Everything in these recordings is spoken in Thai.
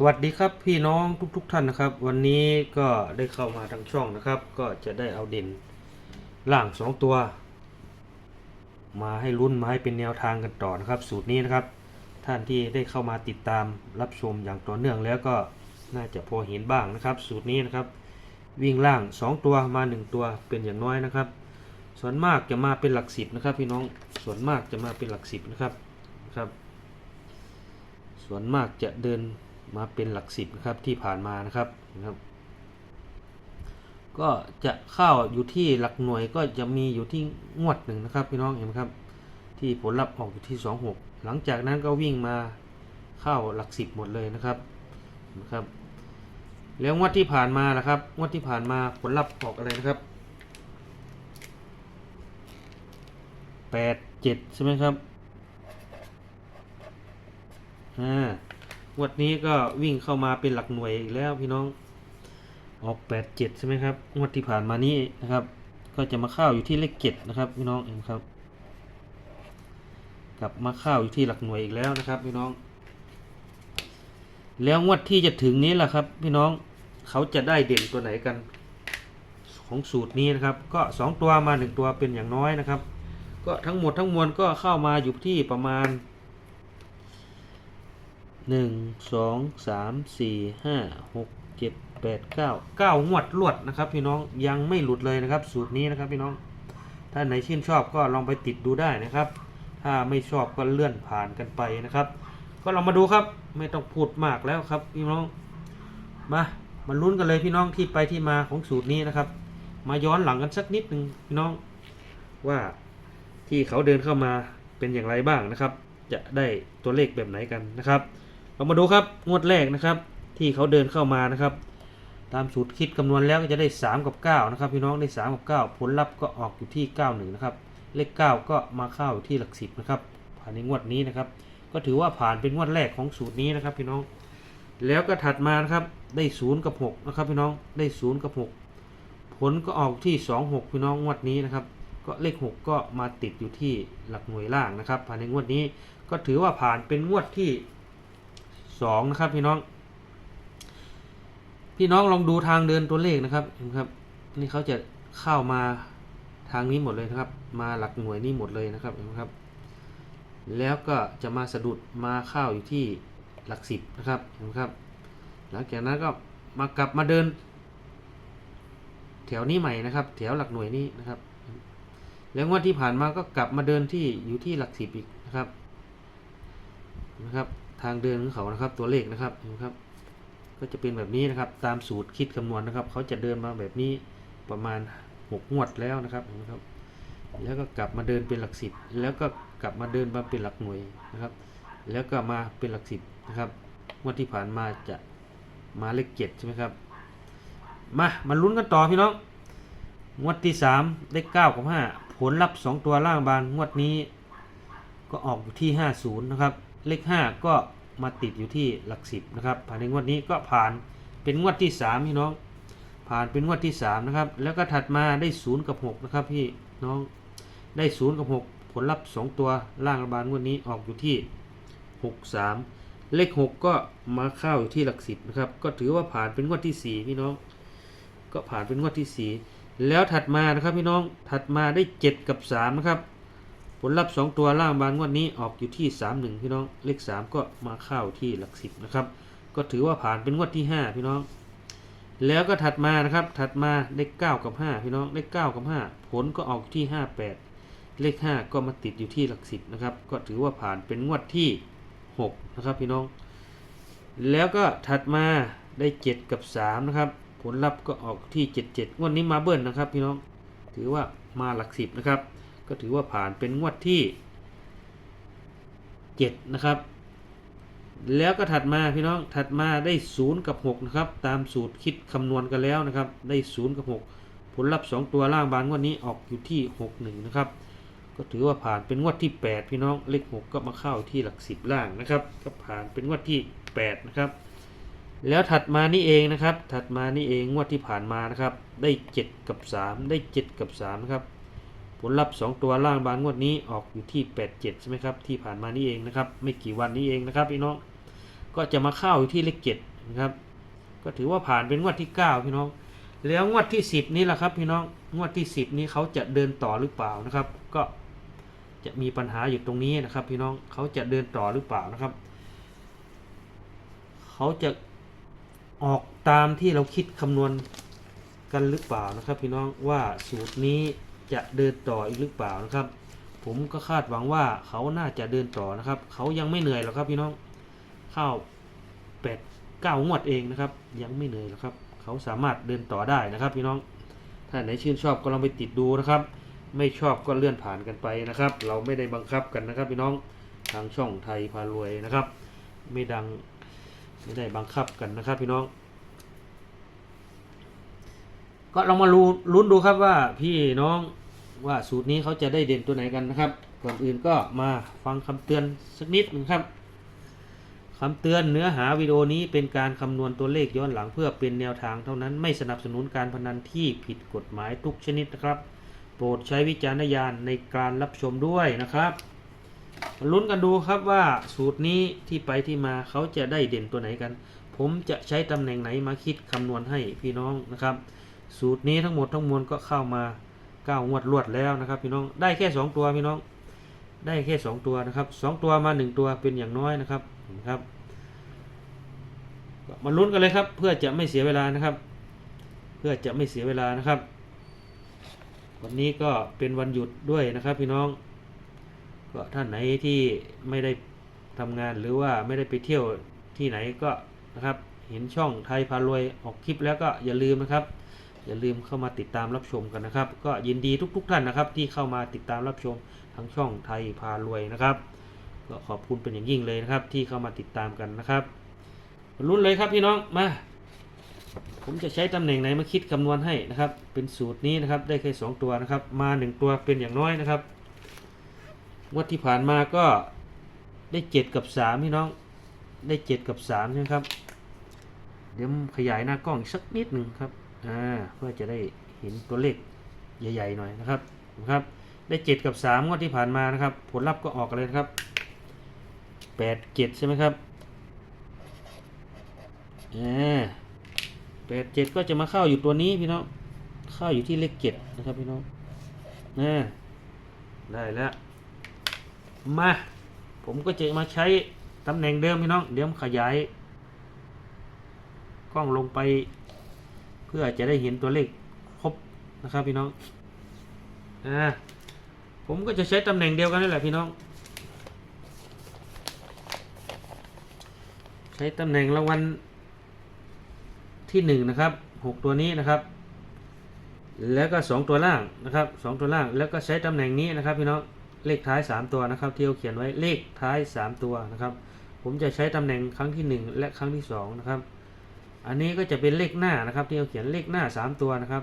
สวัสดีครับพี่น้องทุกๆทท่านนะครับ วันนี้ก็ได้เข้ามาทางช่องนะครับ ก็จะได้เอาเด่นล่างสองตัว มาให้รุ่นมาให้เป็นแนวทางกันต่อนะครับ สูตรนี้นะครับ ท่านที่ได้เข้ามาติดตามรับชมอย่างต่อเนื่องแล้วก็น่าจะพอเห็นบ้างนะครับ สูตรนี้นะครับ วิ่งล่าง 2 ตัวมา 1 ตัวเป็นอย่างน้อยนะครับ ส่วนมากจะมาเป็นหลักสิบนะครับ พี่น้องส่วนมากจะมาเป็นหลักสิบนะครับนะครับ ส่วนมากจะเดิน มาเป็นหลักสิบนะครับที่ผ่านมานะครับนะครับ ก็จะเข้าอยู่ที่หลักหน่วยก็จะมีอยู่ที่งวดหนึ่งนะครับพี่น้องเห็นไหมครับ ที่ผลลัพธ์ออกอยู่ที่ 26 หลังจากนั้นก็วิ่งมาเข้าหลักสิบหมดเลยนะครับนะครับ แล้วงวดที่ผ่านมาล่ะครับ งวดที่ผ่านมาผลลัพธ์ออกอะไรนะครับแปดเจ็ดใช่ไหมครับอ่า วดนี้ก็วิ่งเข้ามาเป็นหลักหน่วยอีกแล้วพี่น้อง ออกแปดเจ็ดใช่ไหมครับงวดที่ผ่านมานี้นะครับ ก็จะมาเข้าอยู่ที่เลขเจ็ดนะครับพี่น้องเห็นครับ กลับมาเข้าอยู่ที่หลักหน่วยอีกแล้วนะครับพี่น้อง แล้วงวดที่จะถึงนี้แหละครับ พี่น้องเขาจะได้เด่นตัวไหนกัน ของสูตรนี้นะครับ ก็2ตัวมา1ตัวเป็นอย่างน้อยนะครับ ก็ทั้งหมดทั้งมวลก็เข้ามาอยู่ที่ประมาณ 1 2 3 4 5 6 7 8 9 9งวดรวดนะครับ พี่น้องยังไม่หลุดเลยนะครับ สูตรนี้นะครับพี่น้อง ถ้าไหนชื่นชอบก็ลองไปติดดูได้นะครับ ถ้าไม่ชอบก็เลื่อนผ่านกันไปนะครับ ก็ลองมาดูครับไม่ต้องพูดมากแล้วครับ พี่น้องมามาลุ้นกันเลยพี่น้องที่ไปที่มาของสูตรนี้นะครับ มาย้อนหลังกันสักนิดหนึ่งพี่น้องว่าที่เขาเดินเข้ามาเป็นอย่างไรบ้างนะครับ จะได้ตัวเลขแบบไหนกันนะครับ เรามาดูครับงวดแรกนะครับ ที่เขาเดินเข้ามานะครับ ตามสูตรคิดคำนวณแล้วก็จะได้ 3 กับ 9 นะครับ พี่น้องได้ 3 กับ 9 ผลลัพธ์ก็ออกอยู่ที่ 91 นะครับ เลข 9 ก็มาเข้าอยู่ที่หลักสิบนะครับผ่านในงวดนี้นะครับ ก็ถือว่าผ่านเป็นงวดแรกของสูตรนี้นะครับ พี่น้อง แล้วก็ถัดมานะครับได้ 0 กับ 6 นะครับ พี่น้องได้ 0 กับ 6 ผลก็ออกที่ 2 6 พี่น้องงวดนี้นะครับก็เลข 6 ก็มาติดอยู่ที่หลักหน่วยล่างนะครับ ผ่านในงวดนี้ก็ถือว่าผ่านเป็นงวดที่ 2นะครับพี่น้อง พี่น้องลองดูทางเดินตัวเลขนะครับเห็นครับ นี่เขาจะเข้ามาทางนี้หมดเลยนะครับ มาหลักหน่วยนี้หมดเลยนะครับเห็นไหมครับ แล้วก็จะมาสะดุดมาเข้าอยู่ที่หลักสิบนะครับเห็นไหมครับ หลังจากนั้นก็มากลับมาเดิน แถวนี้ใหม่นะครับ แถวหลักหน่วยนี้นะครับ แล้วงวดที่ผ่านมาก็กลับมาเดินที่อยู่ที่หลักสิบอีกนะครับนะครับ ทางเดินของเขานะครับ ตัวเลขนะครับเห็นครับ ก็จะเป็นแบบนี้นะครับ ตามสูตรคิดคำนวณนะครับ เขาจะเดินมาแบบนี้ประมาณหกงวดแล้วนะครับเห็นครับ แล้วก็กลับมาเดินเป็นหลักสิบแล้วก็กลับมาเดินมาเป็นหลักหน่วยนะครับ แล้วก็มาเป็นหลักสิบนะครับงวดที่ผ่านมาจะมาเลขเจ็ดใช่ไหมครับ มามาลุ้นกันต่อพี่น้องงวดที่สามเลขเก้ากับห้าผลลัพธ์สองตัวล่างบานงวดนี้ ก็ออกอยู่ที่ห้าศูนย์นะครับ เลขห้าก็มาติดอยู่ที่หลักสิบนะครับผ่านในงวดนี้ก็ผ่านเป็นงวดที่สามพี่น้อง ผ่านเป็นงวดที่สามนะครับแล้วก็ถัดมาได้ศูนย์กับหกนะครับพี่น้องได้ศูนย์กับหกผลลัพธ์สองตัวล่างรัฐบาลงวดนี้ออกอยู่ที่หกสามเลขหกก็มาเข้าอยู่ที่หลักสิบนะครับก็ถือว่าผ่านเป็นงวดที่สี่พี่น้อง ก็ผ่านเป็นงวดที่สี่แล้วถัดมานะครับพี่น้องถัดมาได้เจ็ดกับสามนะครับ ผลลัพธ์สองตัวล่างบานงวดนี้ออกอยู่ที่สามหนึ่งพี่น้อง เลขสามก็มาเข้าที่หลักสิบนะครับ ก็ถือว่าผ่านเป็นงวดที่ห้าพี่น้อง แล้วก็ถัดมานะครับ ถัดมาเลขเก้ากับห้าพี่น้อง เลขเก้ากับห้าผลก็ออกที่ห้าแปดเลข 5 ก็มาติดอยู่ที่หลักสิบนะครับ ก็ถือว่าผ่านเป็นงวดที่ 6 นะครับพี่น้อง แล้วก็ถัดมาได้ 7 กับ 3 นะครับ ผลลัพธ์ก็ออกที่ 77 งวดนี้มาเบิ้ลนะครับพี่น้อง ถือว่ามาหลักสิบนะครับ ก็ถือว่าผ่านเป็นงวดที่ 7 นะครับ แล้วก็ถัดมาพี่น้องถัดมาได้ 0 กับ 6 นะครับ ตามสูตรคิดคำนวณกันแล้วนะครับ ได้ 0 กับ 6 ผลลัพธ์ 2 ตัวล่างบานงวดนี้ออกอยู่ที่ 61 นะครับ ก็ถือว่าผ่านเป็นงวดที่ 8 พี่น้องเลข 6 ก็มาเข้าที่หลักสิบล่างนะครับ ก็ผ่านเป็นงวดที่ 8 นะครับแล้วถัดมานี่เองนะครับ ถัดมานี่เองงวดที่ผ่านมานะครับ ได้ 7 กับ 3 ได้ 7 กับ3นะครับ ผลลัพธ์ 2 ตัวล่างบานงวดนี้ออกอยู่ที่ 87 ใช่ไหมครับ ที่ผ่านมานี่เองนะครับ ไม่กี่วันนี้เองนะครับพี่น้อง ก็จะมาเข้าอยู่ที่เลขเจ็ดนะครับ ก็ถือว่าผ่านเป็นงวดที่เก้าพี่น้อง แล้วงวดที่สิบนี้แหละครับ พี่น้อง งวดที่สิบนี้เขาจะเดินต่อหรือเปล่านะครับ ก็จะมีปัญหาอยู่ตรงนี้นะครับ พี่น้อง เขาจะเดินต่อหรือเปล่านะครับ เขาจะออกตามที่เราคิดคำนวณกันหรือเปล่านะครับ พี่น้องว่าสูตรนี้ จะเดินต่ออีกหรือเปล่านะครับ ผมก็คาดหวังว่าเขาน่าจะเดินต่อนะครับ เขายังไม่เหนื่อยหรอกครับพี่น้องเข้าแปดเก้างวดเองนะครับ ยังไม่เหนื่อยหรอกครับ เขาสามารถเดินต่อได้นะครับ พี่น้องถ้าไหนชื่นชอบก็ลองไปติดดูนะครับ ไม่ชอบก็เลื่อนผ่านกันไปนะครับ เราไม่ได้บังคับกันนะครับ พี่น้องทางช่องไทยพารวยนะครับ ไม่ดังไม่ได้บังคับกันนะครับ พี่น้อง ก็ลองมาลุ้นลุ้นดูครับว่าพี่น้องว่าสูตรนี้เขาจะได้เด่นตัวไหนกันนะครับ ก่อนอื่นก็มาฟังคำเตือนสักนิดนึงครับคำเตือนเนื้อหาวิดีโอนี้เป็นการคำนวณตัวเลขย้อนหลังเพื่อเป็นแนวทางเท่านั้นไม่สนับสนุนการพนันที่ผิดกฎหมายทุกชนิดนะครับ โปรดใช้วิจารณญาณในการรับชมด้วยนะครับลุ้นกันดูครับว่าสูตรนี้ที่ไปที่มาเขาจะได้เด่นตัวไหนกัน ผมจะใช้ตำแหน่งไหนมาคิดคำนวณให้พี่น้องนะครับ สูตรนี้ทั้งหมดทั้งมวลก็เข้ามาเก้างวดรวดแล้วนะครับพี่น้องได้แค่สองตัวพี่น้องได้แค่สองตัวนะครับสองตัวมาหนึ่งตัวเป็นอย่างน้อยนะครับนไหมครับมาลุ้นกันเลยครับ เพื่อจะไม่เสียเวลานะครับ เพื่อจะไม่เสียเวลานะครับ วันนี้ก็เป็นวันหยุดด้วยนะครับพี่น้องก็ท่านไหนที่ไม่ได้ทำงานหรือว่าไม่ได้ไปเที่ยวที่ไหนก็นะครับ เห็นช่องไทยพารวยออกคลิปแล้วก็อย่าลืมนะครับ อย่าลืมเข้ามาติดตามรับชมกันนะครับ ก็ยินดีทุก ๆ ท่านนะครับ ที่เข้ามาติดตามรับชมทั้งช่องไทยพารวยนะครับก็ขอบคุณเป็นอย่างยิ่งเลยนะครับ ที่เข้ามาติดตามกันนะครับรุ่นเลยครับพี่น้องมา ผมจะใช้ตำแหน่งไหนมาคิดคำนวณให้นะครับ เป็นสูตรนี้นะครับได้แค่สองตัวนะครับ มาหนึ่งตัวเป็นอย่างน้อยนะครับงวดที่ผ่านมาก็ได้เจ็ดกับสามพี่น้องได้เจ็ดกับสามใช่ไหมครับ เดี๋ยวขยายหน้ากล้องอีกสักนิดหนึ่งครับ อ่าเพื่อจะได้เห็นตัวเลขใหญ่ๆหน่อยนะครับนะครับ ได้เจ็ดกับสามงวดที่ผ่านมานะครับ ผลลัพธ์ก็ออกเลยนะครับแปดเจ็ดใช่ไหมครับอ่าแปดเจ็ดก็จะมาเข้าอยู่ตัวนี้พี่น้องเข้าอยู่ที่เลขเจ็ดนะครับพี่น้องอ่ได้แล้วมาผมก็จะมาใช้ตำแหน่งเดิมพี่น้องเดี๋ยวขยาย กล้องลงไป เพื่อจะได้เห็นตัวเลขครบนะครับพี่น้องอ่าผมก็จะใช้ตำแหน่งเดียวกันนี่แหละพี่น้อง ใช้ตำแหน่งรางวัลที่หนึ่งนะครับหกตัวนี้นะครับ แล้วก็สองตัวล่างนะครับสองตัวล่างแล้วก็ใช้ตำแหน่งนี้นะครับพี่น้องเลขท้ายสามตัวนะครับที่เขาเขียนไว้เลขท้ายสามตัวนะครับ ผมจะใช้ตำแหน่งครั้งที่หนึ่งและครั้งที่สองนะครับ อันนี้ก็จะเป็นเลขหน้านะครับ ที่เขาเขียนเลขหน้าสามตัวนะครับ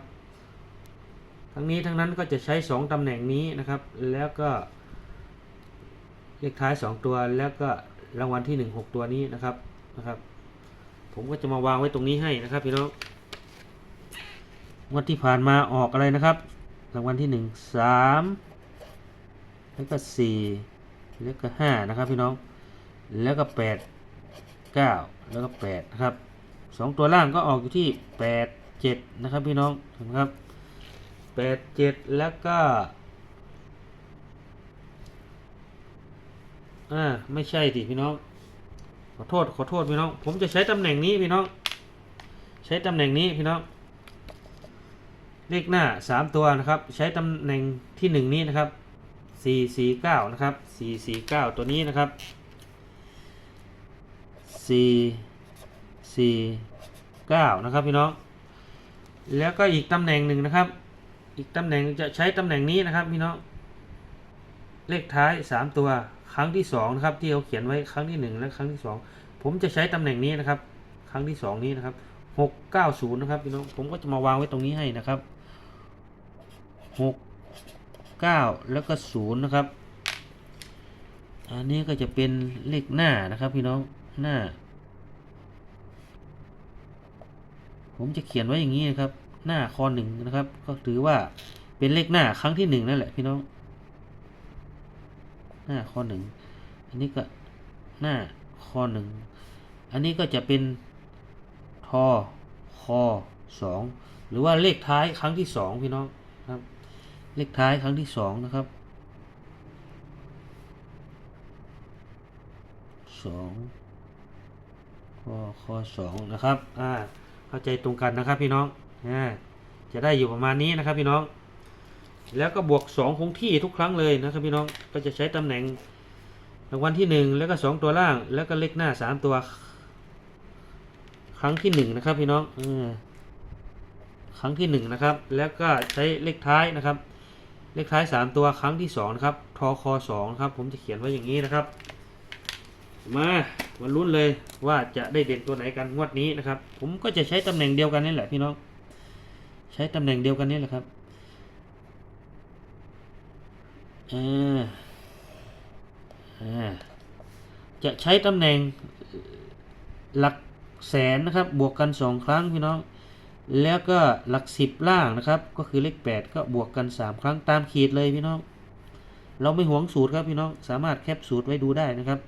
ทั้งนี้ทั้งนั้นก็จะใช้สองตำแหน่งนี้นะครับ แล้วก็เลขท้ายสองตัวแล้วก็รางวัลที่หนึ่งหกตัวนี้นะครับนะครับ ผมก็จะมาวางไว้ตรงนี้ให้นะครับพี่น้องงวดที่ผ่านมาออกอะไรนะครับ รางวัลที่หนึ่งสามแล้วก็สี่แล้วก็ห้านะครับพี่น้อง แล้วก็แปดเก้าแล้วก็แปดนะครับ สองตัวล่างก็ออกอยู่ที่แปดเจ็ดนะครับพี่น้องเห็นไหมครับแปดเจ็ดแล้วก็อ่าไม่ใช่ดิพี่น้อง ขอโทษขอโทษพี่น้อง ผมจะใช้ตำแหน่งนี้พี่น้อง ใช้ตำแหน่งนี้พี่น้อง เลขหน้าสามตัวนะครับ ใช้ตำแหน่งที่หนึ่งนี้นะครับสี่สี่เก้านะครับสี่สี่เก้าตัวนี้นะครับสี่ สี่เก้านะครับพี่น้อง แล้วก็อีกตำแหน่งหนึ่งนะครับ อีกตำแหน่งจะใช้ตำแหน่งนี้นะครับพี่น้อง เลขท้ายสามตัวครั้งที่สองนะครับที่เขาเขียนไว้ครั้งที่หนึ่งและครั้งที่สองผมจะใช้ตำแหน่งนี้นะครับ ครั้งที่สองนี้นะครับหกเก้าศูนย์นะครับพี่น้องผมก็จะมาวางไว้ตรงนี้ให้นะครับหกเก้าแล้วก็ศูนย์นะครับอันนี้ก็จะเป็นเลขหน้านะครับพี่น้องหน้า ผมจะเขียนไว้อย่างนี้นะครับ หน้าคอหนึ่งนะครับ ก็ถือว่าเป็นเลขหน้าครั้งที่หนึ่งนั่นแหละพี่น้อง หน้าข้อหนึ่งอันนี้ก็หน้าข้อหนึ่งออันนี้ก็จะเป็นทอคอสองหรือว่าเลขท้ายครั้งที่สองพี่น้องครับ เลขท้ายครั้งที่สองนะครับสองคอคอสองนะครับ อ่า เข้าใจตรงกันนะครับพี่น้องจะได้อยู่ประมาณนี้นะครับพี่น้อง แล้วก็บวกสองคงที่ทุกครั้งเลยนะครับพี่น้องก็จะใช้ตำแหน่งรางวัลที่หนึ่งแล้วก็สองตัวล่าง แล้วก็เลขหน้าสามตัว ครั้งที่หนึ่งนะครับพี่น้องอครั้งที่หนึ่งนะครับ แล้วก็ใช้เลขท้ายนะครับ เลขท้ายสามตัวครั้งที่สองนะครับทอคอสองครับ ผมจะเขียนไว้อย่างนี้นะครับ มา มาลุ้นเลยว่าจะได้เด่นตัวไหนกันงวดนี้นะครับ ผมก็จะใช้ตำแหน่งเดียวกันนี่แหละพี่น้อง ใช้ตำแหน่งเดียวกันนี่แหละครับอ่าอ่าจะใช้ตำแหน่งหลักแสนนะครับ บวกกันสองครั้งพี่น้อง แล้วก็หลักสิบล่างนะครับ ก็คือเลขแปดก็บวกกันสามครั้งตามขีดเลยพี่น้อง เราไม่หวงสูตรครับพี่น้อง สามารถแคปสูตรไว้ดูได้นะครับ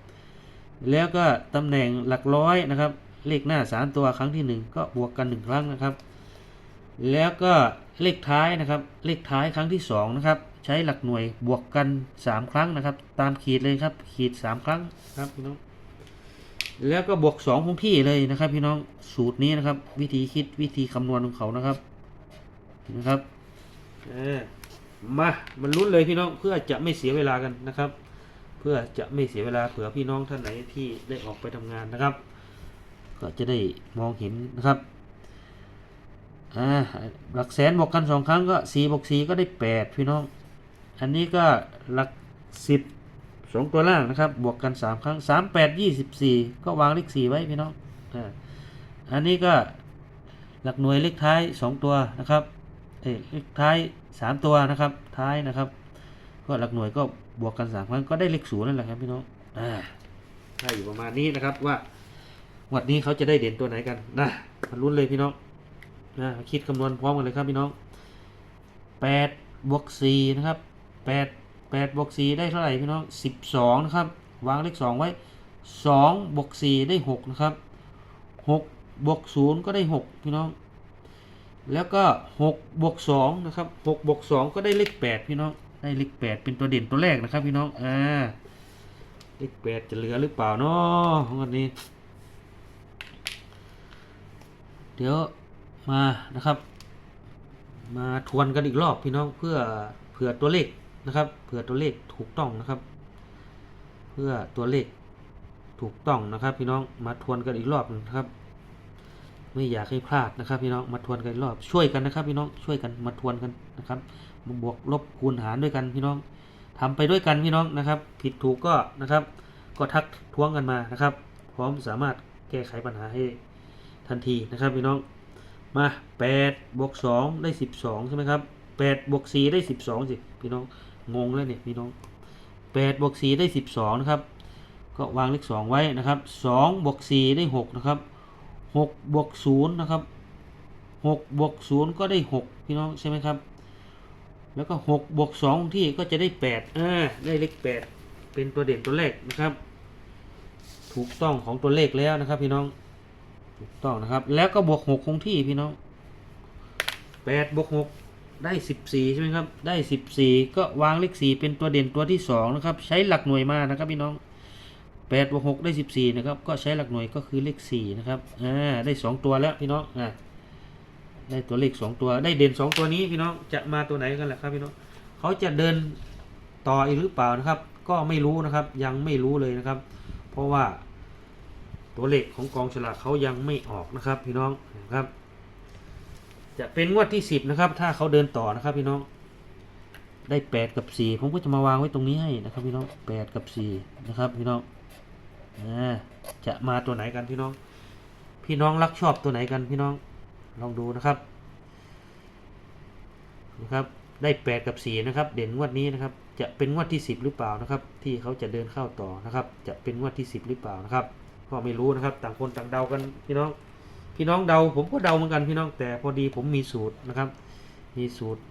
แล้วก็ตำแหน่งหลักร้อยนะครับ เลขหน้าสามตัวครั้งที่หนึ่งก็บวกกันหนึ่งครั้งนะครับ แล้วก็เลขท้ายนะครับ เลขท้ายครั้งที่สองนะครับ ใช้หลักหน่วยบวกกันสามครั้งนะครับ ตามขีดเลยครับ ขีดสามครั้งครับพี่น้อง แล้วก็บวกสองคงที่เลยนะครับ พี่น้องสูตรนี้นะครับ วิธีคิดวิธีคำนวณของเขานะครับนะครับมามันลุ้นเลยพี่น้องเพื่อจะไม่เสียเวลากันนะครับ พื่อจะไม่เสียเวลาเผื่อพี่น้องท่านไหนที่ได้ออกไปทำงานนะครับ ก็จะได้มองเห็นนะครับอ่าหลักแสนบวกกันสองครั้งก็สี่บวกสี่ก็ได้แปดพี่น้อง อันนี้ก็หลักสิบสองตัวล่างนะครับ บวกกันสามครั้งสามแปดยี่สิบสี่ก็วางเลขสี่ไว้พี่น้องอ่าอันนี้ก็หลักหน่วยเลขท้ายสองตัวนะครับเอ้เลขท้ายสามตัวนะครับท้ายนะครับ ก็หลักหน่วยก็ บวกกันสามครั้งก็ได้เลขศูนย์นั่นแหละครับพี่น้องอ่าได้อยู่ประมาณนี้นะครับว่าวันนี้เขาจะได้เด่นตัวไหนกันนะมาลุ้นเลยพี่น้องนะคิดคำนวณพร้อมกันเลยครับพี่น้องแปดบวกสี่นะครับแปดแปดบวกสี่ได้เท่าไหร่พี่น้องสิบสองนะครับวางเลขสองไว้สองบวกสี่ได้หกนะครับหกบวกศูนย์ก็ได้หกพี่น้อง แล้วก็หกบวกสองนะครับหกบวกสองก็ได้เลขแปดพี่น้อง ได้เลขแปดเป็นตัวเด่นตัวแรกนะครับพี่น้องอ่าเลขแปดจะเหลือหรือเปล่าเนาะวันนี้ เดี๋ยวมานะครับ มาทวนกันอีกรอบพี่น้องเพื่อเผื่อตัวเลขนะครับเผื่อตัวเลขถูกต้องนะครับ เพื่อตัวเลขถูกต้องนะครับ พี่น้องมาทวนกันอีกรอบนะครับ ไม่อยากให้พลาดนะครับพี่น้องมาทวนกันรอบช่วยกันนะครับพี่น้องช่วยกันมาทวนกันนะครับมาบวกลบคูณหารด้วยกันพี่น้องทำไปด้วยกันพี่น้องนะครับ ผิดถูกก็นะครับ ก็ทักท้วงกันมานะครับ พร้อมสามารถแก้ไขปัญหาให้ทันทีนะครับพี่น้องมา8บวก2ได้ 12 ใช่ไหมครับ8บวก4ได้ 12 สิพี่น้องงงแล้วเนี่ยพี่น้อง8บวก4ได้ 12 นะครับ ก็วางเลข 2 ไว้นะครับ2บวก4ได้ 6 นะครับ 6บวก0นะครับ6บวก0ก็ได้6พี่น้องใช่ไหมครับ แล้วก็6บวก2ที่ก็จะได้8อ่าได้เลข8เป็นตัวเด่นตัวแรกนะครับ ถูกต้องของตัวเลขแล้วนะครับ พี่น้องถูกต้องนะครับ แล้วก็บวก6คงที่พี่น้อง8บวก6ได้14ใช่ไหมครับ ได้14ก็วางเลข4เป็นตัวเด่นตัวที่2นะครับ ใช้หลักหน่วยมานะครับพี่น้อง 8บวก6ได้ 14 นะครับ ก็ใช้หลักหน่วยก็คือเลข 4 นะครับ อ่า ได้ 2 ตัวแล้วพี่น้อง อ่า ได้ตัวเลข 2 ตัว ได้เด่น 2 ตัวนี้พี่น้อง จะมาตัวไหนกันแหละครับพี่น้อง เขาจะเดินต่ออีกหรือเปล่านะครับ ก็ไม่รู้นะครับ ยังไม่รู้เลยนะครับ เพราะว่าตัวเลขของกองฉลากเขายังไม่ออกนะครับพี่น้องนะครับ จะเป็นงวดที่สิบนะครับ ถ้าเขาเดินต่อนะครับพี่น้อง ได้แปดกับสี่ผมก็จะมาวางไว้ตรงนี้ให้นะครับพี่น้องแปดกับสี่นะครับพี่น้อง จะมาตัวไหนกันพี่น้อง พี่น้องรักชอบตัวไหนกันพี่น้อง ลองดูนะครับนะครับ ได้แปดกับสี่นะครับ เด่นงวดนี้นะครับ จะเป็นงวดที่สิบหรือเปล่านะครับ ที่เขาจะเดินเข้าต่อนะครับ จะเป็นงวดที่สิบหรือเปล่านะครับก็ไม่รู้นะครับ ต่างคนต่างเดากันพี่น้อง พี่น้องเดา ผมก็เดาเหมือนกันพี่น้องแต่พอดีผมมีสูตรนะครับ มีสูตร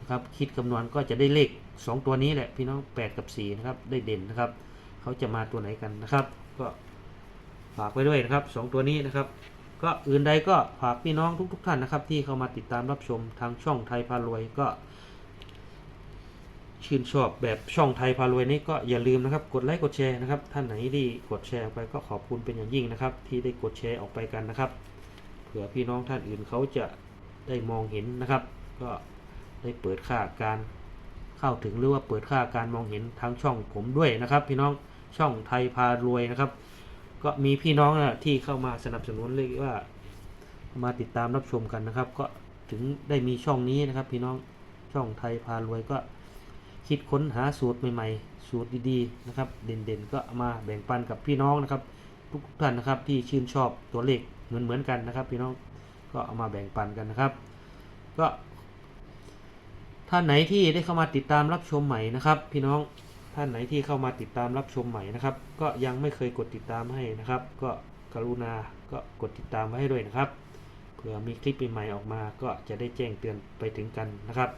นะครับ คิดคำนวณก็จะได้เลขสองตัวนี้แหละพี่น้องแปดกับสีนะครับได้เด่นนะครับ เขาจะมาตัวไหนกันนะครับ ก็ฝากไว้ด้วยนะครับสองตัวนี้นะครับ ก็อื่นใดก็ฝากพี่น้องทุกๆท่านนะครับ ที่เข้ามาติดตามรับชมทางช่องไทยพารวยก็ ชื่นชอบแบบช่องไทยพารวยนี้ก็อย่าลืมนะครับ กดไลค์กดแชร์นะครับ ท่านไหนที่กดแชร์ไปก็ขอบคุณเป็นอย่างยิ่งนะครับ ที่ได้กดแชร์ออกไปกันนะครับเผื่อพี่น้องท่านอื่นเขาจะได้มองเห็นนะครับ ก็ได้เปิดค่าการเข้าถึงหรือว่าเปิดค่าการมองเห็นทางช่องผมด้วยนะครับ พี่น้อง ช่องไทยพารวยนะครับ ก็มีพี่น้องนะที่เข้ามาสนับสนุนเรียกว่า มาติดตามรับชมกันนะครับ ก็ถึงได้มีช่องนี้นะครับ พี่น้องช่องไทยพารวยก็คิดค้นหาสูตรใหม่ๆ สูตรดีๆนะครับ เด่นๆ ก็มาแบ่งปันกับพี่น้องนะครับ ทุกท่านนะครับที่ชื่นชอบตัวเลขเหมือนๆกันนะครับ พี่น้องก็เอามาแบ่งปันกันนะครับ ก็ท่านไหนที่ได้เข้ามาติดตามรับชมใหม่นะครับ พี่น้อง ท่านไหนที่เข้ามาติดตามรับชมใหม่นะครับ ก็ยังไม่เคยกดติดตามให้นะครับ ก็กรุณาก็กดติดตามไว้ให้ด้วยนะครับเผื่อมีคลิปใหม่ๆออกมา ก็จะได้แจ้งเตือนไปถึงกันนะครับ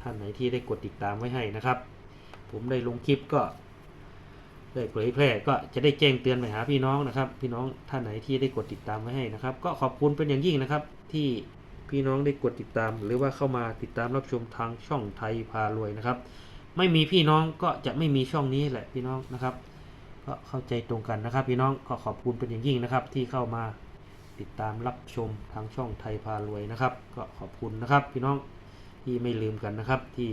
ท่านไหนที่ได้กดติดตามไว้ให้นะครับ ผมได้ลงคลิปก็ได้เผยแพร่ก็จะได้แจ้งเตือนไปหาพี่น้องนะครับ พี่น้องท่านไหนที่ได้กดติดตามไว้ให้นะครับ ก็ขอบคุณเป็นอย่างยิ่งนะครับ ที่พี่น้องได้กดติดตาม หรือว่าเข้ามาติดตามรับชมทางช่องไทยพารวยนะครับ ไม่มีพี่น้องก็จะไม่มีช่องนี้แหละพี่น้องนะครับ ก็เข้าใจตรงกันนะครับ พี่น้องก็ขอบคุณเป็นอย่างยิ่งนะครับ ที่เข้ามาติดตามรับชมทางช่องไทยพารวยนะครับ ก็ขอบคุณนะครับ พี่น้องที่ไม่ลืมกันนะครับ ที่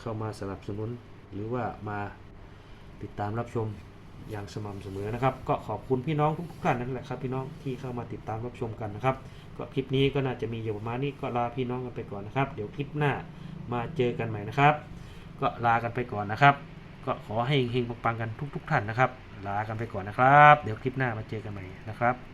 เข้ามาสนับสนุนหรือว่ามาติดตามรับชมอย่างสม่ำเสมอนะครับ ก็ขอบคุณพี่น้องทุกท่านนั่นแหละครับ พี่น้องที่เข้ามาติดตามรับชมกันนะครับ ก็คลิปนี้ก็น่าจะมีอยู่ประมาณนี้ก็ลาพี่น้องกันไปก่อนนะครับ เดี๋ยวคลิปหน้ามาเจอกันใหม่นะครับ ก็ลากันไปก่อนนะครับ ก็ขอให้เฮงๆปังๆกันทุก ๆ ท่านนะครับ ลากันไปก่อนนะครับ เดี๋ยวคลิปหน้ามาเจอกันใหม่นะครับ